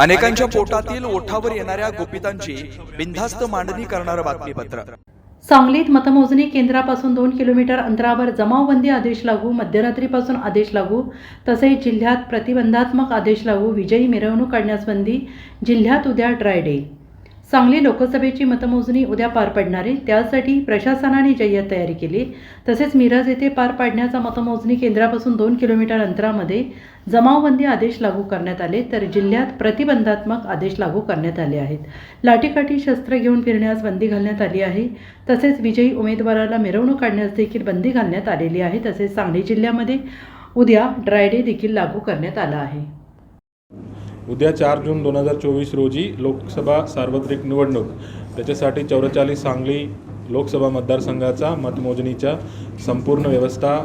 अनेकांच्या पोटातील ओठावर येणाऱ्या गुपितांची बिनधास्त मांडणी करणारं बातमीपत्र. सांगलीत मतमोजणी केंद्रापासून दोन किलोमीटर अंतरावर जमावबंदी आदेश लागू मध्यरात्रीपासून आदेश लागू तसेच जिल्ह्यात प्रतिबंधात्मक आदेश लागू विजयी मिरवणूक काढण्यास बंदी जिल्ह्यात उद्या ड्राय डे सांगली लोकसभेची मतमोजणी उद्या पार पडणार आहे. त्यासाठी प्रशासनाने जय्यत तयारी केली. तसेच मिरज येथे पार पाडण्याचा मतमोजणी केंद्रापासून दोन किलोमीटर अंतरामध्ये जमावबंदी आदेश लागू करण्यात आले. तर जिल्ह्यात प्रतिबंधात्मक आदेश लागू करण्यात आले आहेत. लाठीकाठी शस्त्र घेऊन फिरण्यास बंदी घालण्यात आली आहे. तसेच विजयी उमेदवाराला मिरवणूक काढण्यास देखील बंदी घालण्यात आलेली आहे. तसेच सांगली जिल्ह्यामध्ये उद्या ड्राय डे देखील लागू करण्यात आला आहे. उद्या चार जून दोन हजार चोवीस रोजी लोकसभा सार्वत्रिक निवडणूक. त्याच्यासाठी चौवेचाळीस सांगली लोकसभा मतदारसंघाचा मतमोजणीच्या संपूर्ण व्यवस्था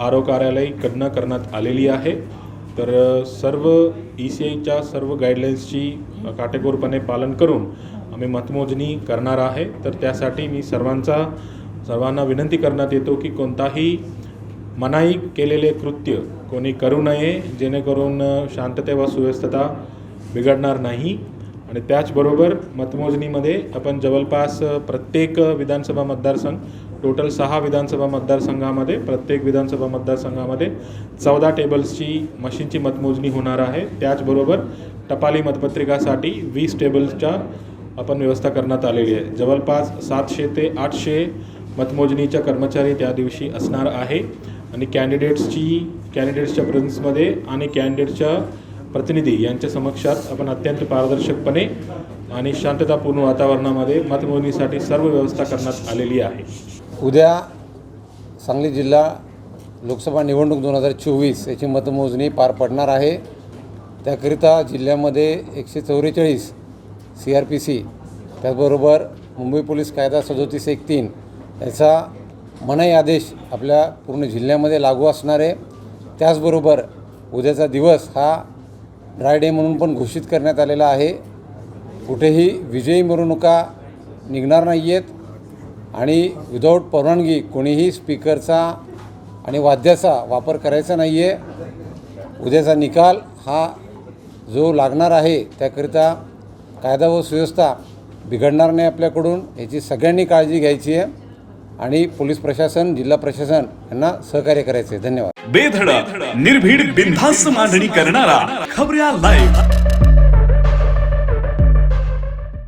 आरो कार्यालयकडनं करण्यात आलेली आहे. तर सर्व ई सी आयच्या सर्व गाईडलाईन्सची काटेकोरपणे पालन करून आम्ही मतमोजणी करणार आहे. तर त्यासाठी मी सर्वांचा सर्वांना विनंती करण्यात येतो की कोणताही मनाई केलेले कृत्य कोणी करू नये जेणेकरून शांतते व सुव्यस्तता बिघडणार नाही. आणि त्याचबरोबर मतमोजणीमध्ये आपण जवळपास प्रत्येक विधानसभा मतदारसंघ टोटल सहा विधानसभा मतदारसंघामध्ये प्रत्येक विधानसभा मतदारसंघामध्ये चौदा टेबल्सची मशीनची मतमोजणी होणार आहे. त्याचबरोबर टपाली मतपत्रिकासाठी वीस टेबल्सच्या आपण व्यवस्था करण्यात आलेली आहे. जवळपास सातशे ते आठशे मतमोजणीच्या कर्मचारी त्या दिवशी असणार आहे. आणि कॅन्डिडेट्सची कॅन्डिडेट्सच्या प्रेझन्समध्ये आणि कॅन्डिडेटच्या प्रतिनिधी यांच्या समक्षात आपण अत्यंत पारदर्शकपणे आणि शांततापूर्ण वातावरणामध्ये मतमोजणीसाठी सर्व व्यवस्था करण्यात आलेली आहे. उद्या सांगली जिल्हा लोकसभा निवडणूक दोन हजार चोवीस याची मतमोजणी पार पडणार आहे. त्याकरिता जिल्ह्यामध्ये एकशे चौवेचाळीस सी आर पी सी त्याचबरोबर मुंबई पोलीस कायदा सदोतीस एक तीन याचा मनाई आदेश आपल्या पूर्ण जिल्ह्यामध्ये लागू असणार आहे. त्याचबरोबर उद्याचा दिवस हा ड्राय डे म्हणून पण घोषित करण्यात आलेला आहे. कुठेही विजयी मिरवणुका निघणार नाही आहेत आणि विदाऊट परवानगी कोणीही स्पीकरचा आणि वाद्याचा वापर करायचा नाही आहे उद्याचा निकाल हा जो लागणार आहे त्याकरिता कायदा व सुव्यवस्था बिघडणार नाही आपल्याकडून याची सगळ्यांनी काळजी घ्यायची आहे. आणि पोलीस प्रशासन जिल्हा प्रशासन यांना सहकार्य करायचे धन्यवाद. बेधडक निर्भीड बिनधास्त मांडणी करणारा खबऱ्या लाईव्ह